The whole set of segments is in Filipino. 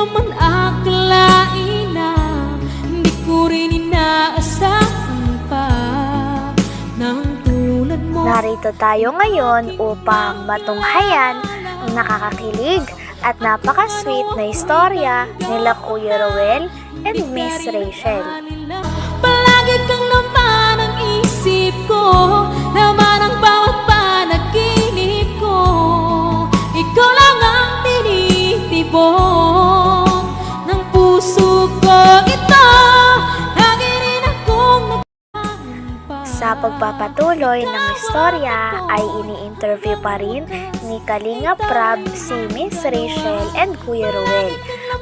naman akalain na Hindi ko rin inaasahan pa Nang tulad mo Narito tayo ngayon upang matunghayan ang nakakakilig at napaka-sweet na istorya nila Kuya Roel and Miss Rachel. Palagi kang laman ang isip ko pagpapatuloy ng istorya ay ini-interview pa rin ni Kalinga Prab si Miss Rachel and Kuya Ruel.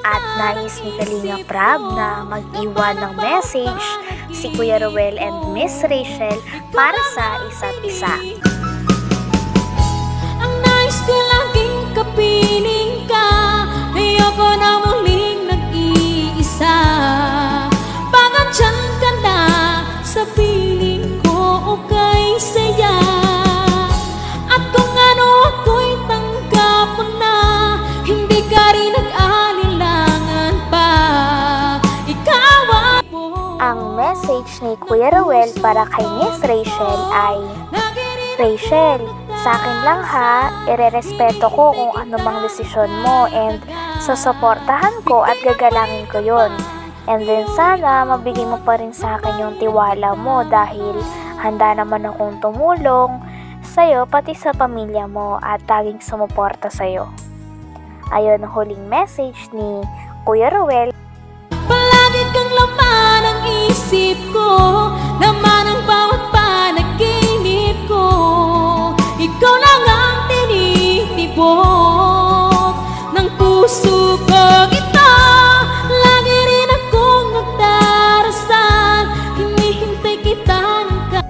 At nais ni Kalinga Prab na mag-iwan ng message si Kuya Ruel and Miss Rachel para sa isa't isa. Message ni Kuya Ruel para kay Miss Rachel ay Rachel, sa akin lang ha, irerespeto ko kung ano mang desisyon mo and susuportahan ko at gagalangin ko yon. And then sana mabigay mo pa rin sa akin yung tiwala mo dahil handa naman akong tumulong sa'yo pati sa pamilya mo at taging sumuporta sa'yo. Ayon huling message ni Kuya Ruel Palagi kang laman ang isip ko Laman ang bawat panaginip ko. Ikaw lang ang tinitibok Ng puso ko. Ito Lagi rin akong nagdarasal. Hinihintay kita ng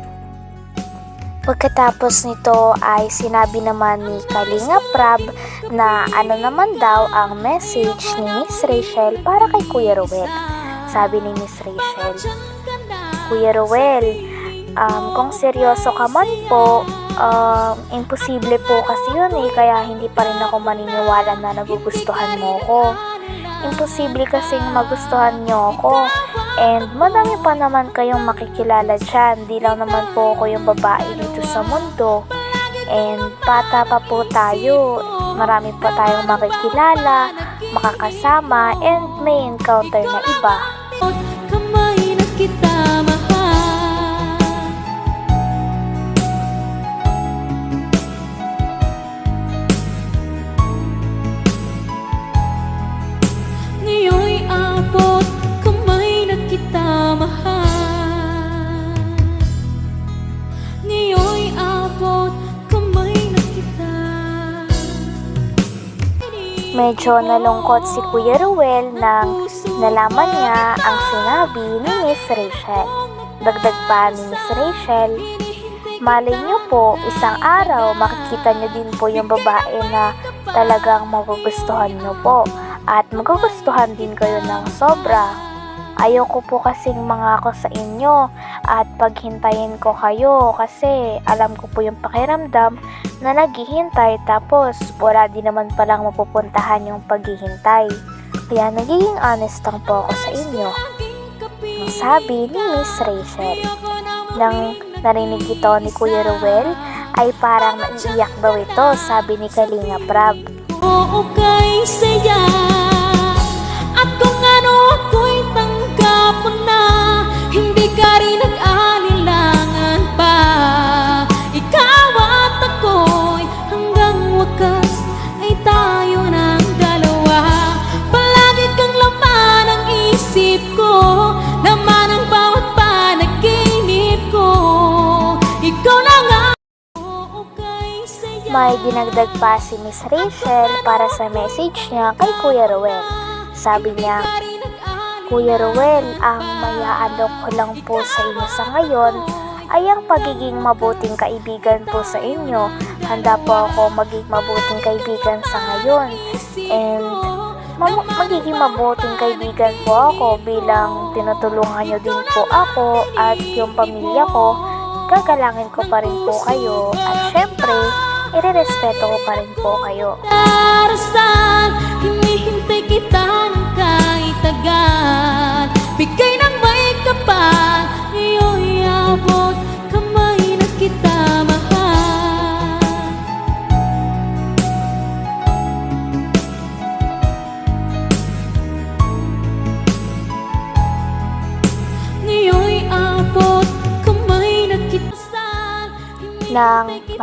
Pagkatapos nito ay sinabi naman ni Kalinga Prab na ano naman daw ang message ni Miss Rachel para kay Kuya Ruel. Sabi ni Miss Rachel, Kuya Ruel, um, kung seryoso ka man po, um, imposible po kasi yun eh, kaya hindi pa rin ako maniniwala na nagugustuhan mo ko. Imposible kasing magustuhan niyo ako. And madami pa naman kayong makikilala dyan. Di lang naman po ako yung babae dito sa mundo. And bata pa po tayo. Marami pa tayong makikilala, makakasama, and may encounter na iba. Kamay na kita mahal Medyo nalungkot si Kuya Ruel nang nalaman niya ang sinabi ni Miss Rachel. Dagdag pa ni Miss Rachel, Malay niyo po, isang araw makikita niyo din po yung babae na talagang magugustuhan niyo po at magugustuhan din kayo ng sobra. Ayoko po kasing mangako sa inyo at paghintayin ko kayo kasi alam ko po yung pakiramdam na naghihintay tapos wala din naman palang mapupuntahan yung paghihintay. Kaya nagiging honest lang po ako sa inyo. Ang sabi ni Miss Rachel. Nang narinig ito ni Kuya Ruel, ay parang naiiyak daw ito, sabi ni Kalinga Prab. Oo kay saya At kung ano ako'y tanggap na Hindi ka rin May dinagdag pa si Miss Rachel para sa message niya kay Kuya Ruel. Sabi niya, Kuya Ruel, ang mayaalok ko lang po sa inyo sa ngayon ay ang pagiging mabuting kaibigan po sa inyo. Handa po ako maging mabuting kaibigan sa ngayon. And ma- magiging mabuting kaibigan po ako bilang tinutulungan niyo din po ako at yung pamilya ko. Gagalangin ko pa rin po kayo at syempre, irerespeto ko pa rin po kayo. Darasal, hinihintay kita ng tagal Bigay ng may kapal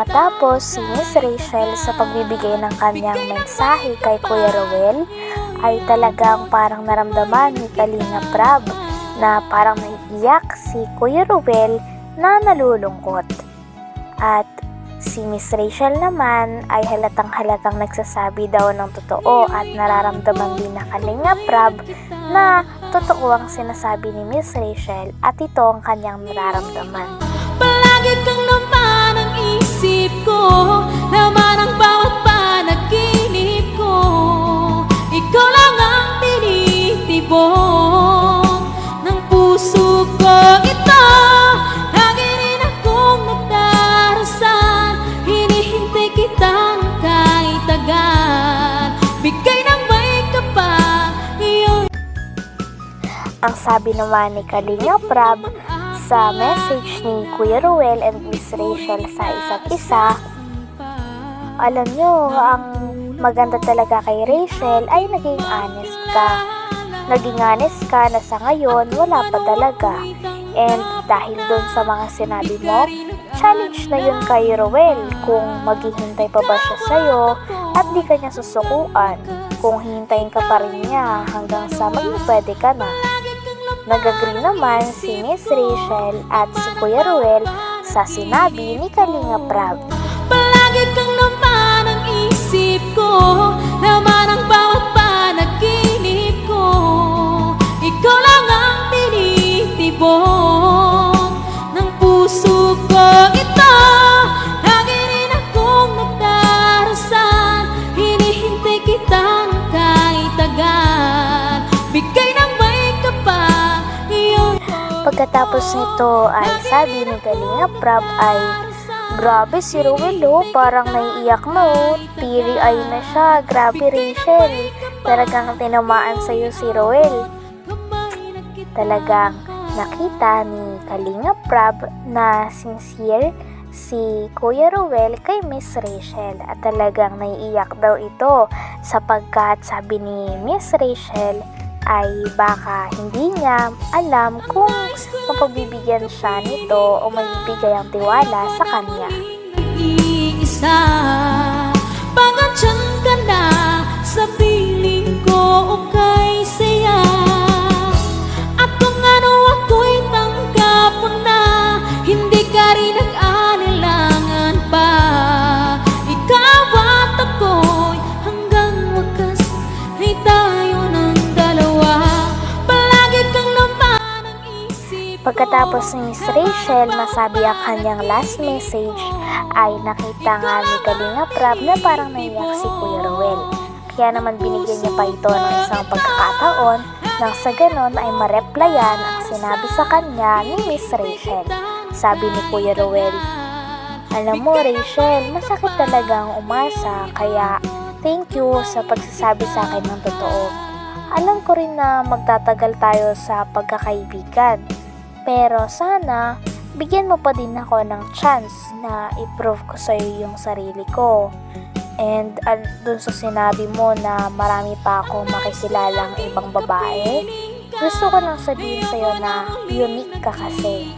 matapos si Miss Rachel sa pagbibigay ng kanyang mensahe kay Kuya Rowel, ay talagang parang naramdaman ni Kalinga Prab na parang naiiyak si Kuya Rowel na nalulungkot. At si Miss Rachel naman ay halatang halatang nagsasabi daw ng totoo at nararamdaman din na Kalinga Prab na totoo ang sinasabi ni Miss Rachel at ito ang kanyang nararamdaman. Palagi kang ko Laman ang bawat panaginip ko. Ikaw lang ang tinitibok puso ko ito Lagi rin akong nagdarasal. Hinihintay kita ng kahit Bigay ng may Iyon Ang sabi naman ni Kalinga Prab sa message ni Kuya Ruel and Miss Rachel sa isa't isa, alam nyo, ang maganda talaga kay Rachel ay naging honest ka. Naging honest ka na sa ngayon wala pa talaga. And dahil doon sa mga sinabi mo, challenge na yun kay Ruel kung maghihintay pa ba siya sa'yo at di ka niya susukuan kung hintayin ka pa rin niya hanggang sa maging pwede ka na. Nag-agree naman si Miss Rachel at si Kuya Ruel sa sinabi ni Kalinga Prab. Ko Laman ang bawat panaginip ko. Ikaw lang ang tinitibok. Ng puso ko ito Lagi rin akong nagdarasal. Hinihintay kita kahit tagal. Bigay ng may Iyon Pagkatapos nito ay sabi ni Kalinga Prab ay Grabe si Ruel oh, parang naiiyak na oh. Teary eye na siya. Grabe Rachel. Talagang tinamaan sa'yo si Ruel. Talagang nakita ni Kalinga Prab na sincere si Kuya Ruel kay Miss Rachel at talagang naiiyak daw ito sapagkat sabi ni Miss Rachel ay baka hindi niya alam kung mapagbibigyan siya nito o magbibigay ang tiwala sa kanya. Iisa Pangantyan ka na Sa piling ko o kay saya Pagkatapos ni Miss Rachel masabi ang kanyang last message ay nakita nga ni Kalinga Prab na parang naiyak si Kuya Ruel. Kaya naman binigyan niya pa ito ng isang pagkakataon nang sa ganon ay mareplyan ang sinabi sa kanya ni Miss Rachel. Sabi ni Kuya Ruel, Alam mo Rachel, masakit talagang umasa kaya thank you sa pagsasabi sa akin ng totoo. Alam ko rin na magtatagal tayo sa pagkakaibigan. Pero sana, bigyan mo pa din ako ng chance na i-prove ko sa'yo yung sarili ko. And al- dun sa sinabi mo na marami pa akong makikilalang ibang babae, gusto ko lang sabihin sa'yo na unique ka kasi.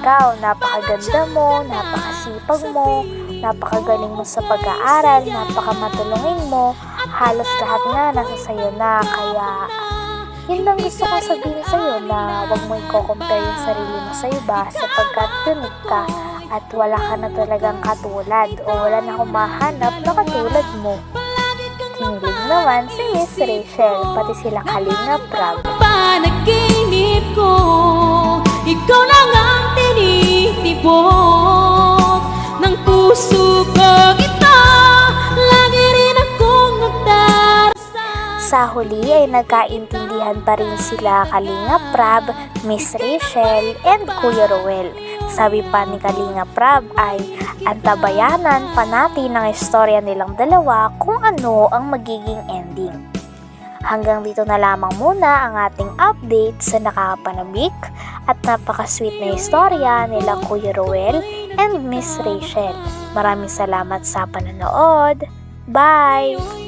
Ikaw, napakaganda mo, napakasipag mo, napakagaling mo sa pag-aaral, napakamatulungin mo, halos lahat nga nasa sayo na, kaya yun lang gusto ko sabihin sa'yo na wag mo i-compare yung sarili mo sa iba sapagkat unique ka at wala ka na talagang katulad o wala na akong mahanap na katulad mo. Kinilig naman si Miss Rachel, pati sila Kalinga Prab. panaginip ko Ikaw lang Sa huli ay nagkaintindihan pa rin sila Kalinga Prab, Miss Rachel, and Kuya Ruel. Sabi pa ni Kalinga Prab ay antabayanan pa natin ang istorya nilang dalawa kung ano ang magiging ending. Hanggang dito na lamang muna ang ating update sa nakakapanabik at napaka-sweet na istorya nila Kuya Ruel and Miss Rachel. Maraming salamat sa panonood. Bye!